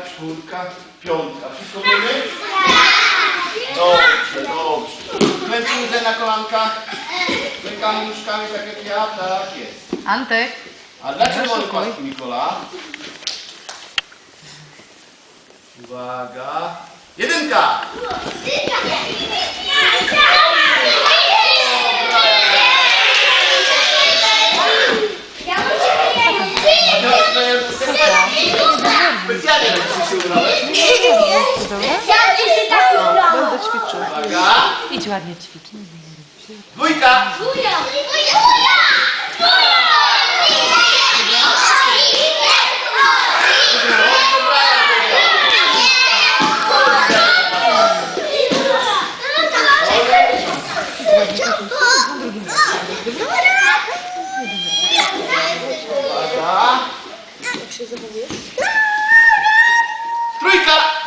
czwórka, piątka. Wszystko wiemy? Dobrze, dobrze. Klęczymy na kolankach. Rękami, nóżkami, tak jak ja, tak jest. Antek, A dlaczego szukaj. paski Mikola? Uwaga. Jedynka! Specjalnie tak dzisiaj się ubrałeś. Będę ćwiczył. Uwaga. Idź ładnie ćwicz. Dwójka! Uwaga. Trójka!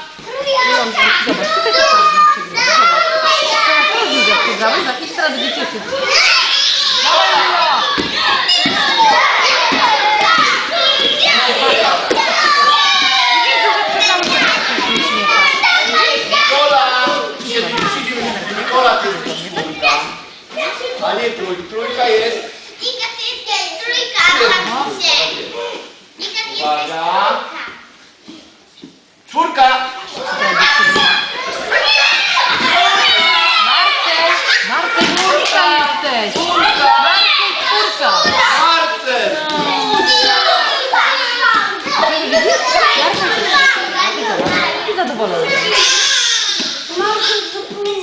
Zobacz, tutaj też razem przegrałeś. Zobacz. Teraz widzę, jak przegrałeś. Za- Idź teraz będzie cieszyć. Dawaj, Lila! Widzę, że przegrałeś, jak się uśmiecha. Nikola! Siedzi, siedzi, Nikola to jest czwórka. A nie trój, trójka jest. Uwaga. Czwórka! zadowolony. Może zupełnie.